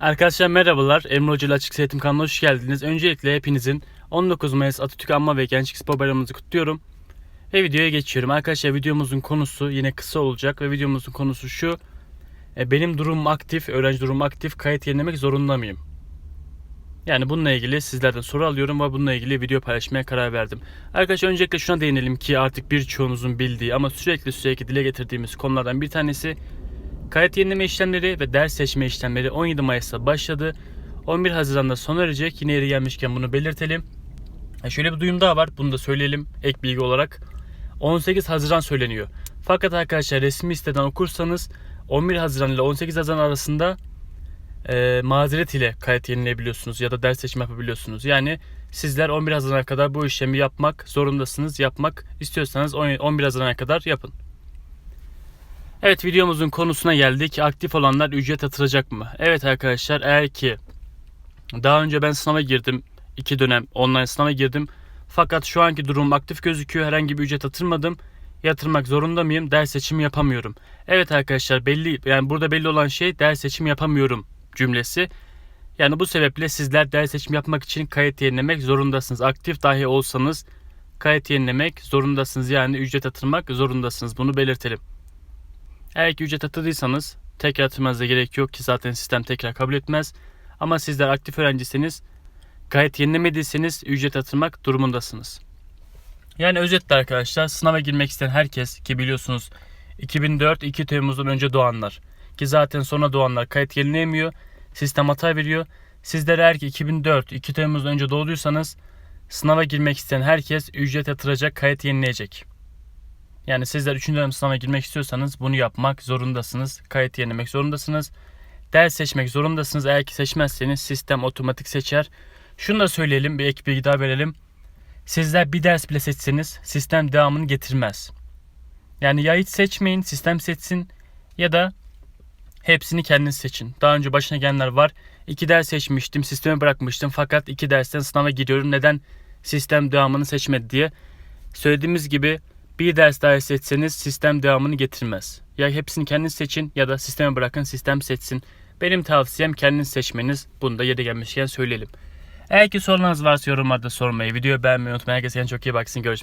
Arkadaşlar merhabalar. Emre Hoca ile Açık Eğitim kanalına hoş geldiniz. Öncelikle hepinizin 19 Mayıs Atatürk Anma ve Gençlik Spor Bayramınızı kutluyorum. Ve videoya geçiyorum. Arkadaşlar videomuzun konusu yine kısa olacak ve videomuzun konusu şu. E, Benim durumum aktif, öğrenci durumum aktif, kayıt yenilemek zorunda mıyım? Yani bununla ilgili sizlerden soru alıyorum ve bununla ilgili video paylaşmaya karar verdim. Arkadaşlar öncelikle şuna değinelim ki artık birçoğunuzun bildiği ama sürekli sürekli dile getirdiğimiz konulardan bir tanesi Kayıt yenileme işlemleri ve ders seçme işlemleri 17 Mayıs'ta başladı. 11 Haziran'da sona erecek. Yine yeri gelmişken bunu belirtelim. E, Şöyle bir duyum daha var. Bunu da söyleyelim ek bilgi olarak. 18 Haziran söyleniyor. Fakat arkadaşlar resmi siteden okursanız 11 Haziran ile 18 Haziran arasında e, mazeret ile kayıt yenileyebiliyorsunuz ya da ders seçimi yapabiliyorsunuz. Yani sizler 11 Haziran'a kadar bu işlemi yapmak zorundasınız. Yapmak istiyorsanız 11 Haziran'a kadar yapın. Evet videomuzun konusuna geldik. Aktif olanlar ücret yatıracak mı? Evet arkadaşlar eğer ki daha önce ben sınava girdim. iki dönem online sınava girdim. Fakat şu anki durumum aktif gözüküyor. Herhangi bir ücret yatırmadım. Yatırmak zorunda mıyım? Ders seçimi yapamıyorum. Evet arkadaşlar belli yani burada belli olan şey ders seçimi yapamıyorum cümlesi. Yani bu sebeple sizler ders seçimi yapmak için kayıt yenilemek zorundasınız. Aktif dahi olsanız kayıt yenilemek zorundasınız. Yani ücret yatırmak zorundasınız. Bunu belirtelim. Eğer ki ücret atadıysanız tekrar atmanıza gerek yok ki zaten sistem tekrar kabul etmez. Ama sizler aktif öğrencisiniz, gayet yenilemediyseniz ücret atırmak durumundasınız. Yani özetle arkadaşlar sınava girmek isteyen herkes ki biliyorsunuz 2004 2 Temmuz'dan önce doğanlar ki zaten sonra doğanlar kayıt yenileyemiyor. Sistem hata veriyor. Sizler eğer ki 2004 2 Temmuz'dan önce doğduysanız sınava girmek isteyen herkes ücret yatıracak, kayıt yenileyecek. Yani sizler 3. dönem sınavına girmek istiyorsanız bunu yapmak zorundasınız. Kayıt yenilemek zorundasınız. Ders seçmek zorundasınız. Eğer ki seçmezseniz sistem otomatik seçer. Şunu da söyleyelim, bir ek bilgi daha verelim. Sizler bir ders bile seçseniz sistem devamını getirmez. Yani ya hiç seçmeyin, sistem seçsin ya da hepsini kendiniz seçin. Daha önce başına gelenler var. İki ders seçmiştim, sistemi bırakmıştım fakat iki dersten sınava giriyorum. Neden sistem devamını seçmedi diye. Söylediğimiz gibi bir ders daha seçseniz sistem devamını getirmez. Ya hepsini kendiniz seçin ya da sisteme bırakın sistem seçsin. Benim tavsiyem kendiniz seçmeniz. Bunu da yeri gelmişken söyleyelim. Eğer ki sorularınız varsa yorumlarda sormayı, videoyu beğenmeyi unutmayın. Herkese çok iyi baksın. Görüşmek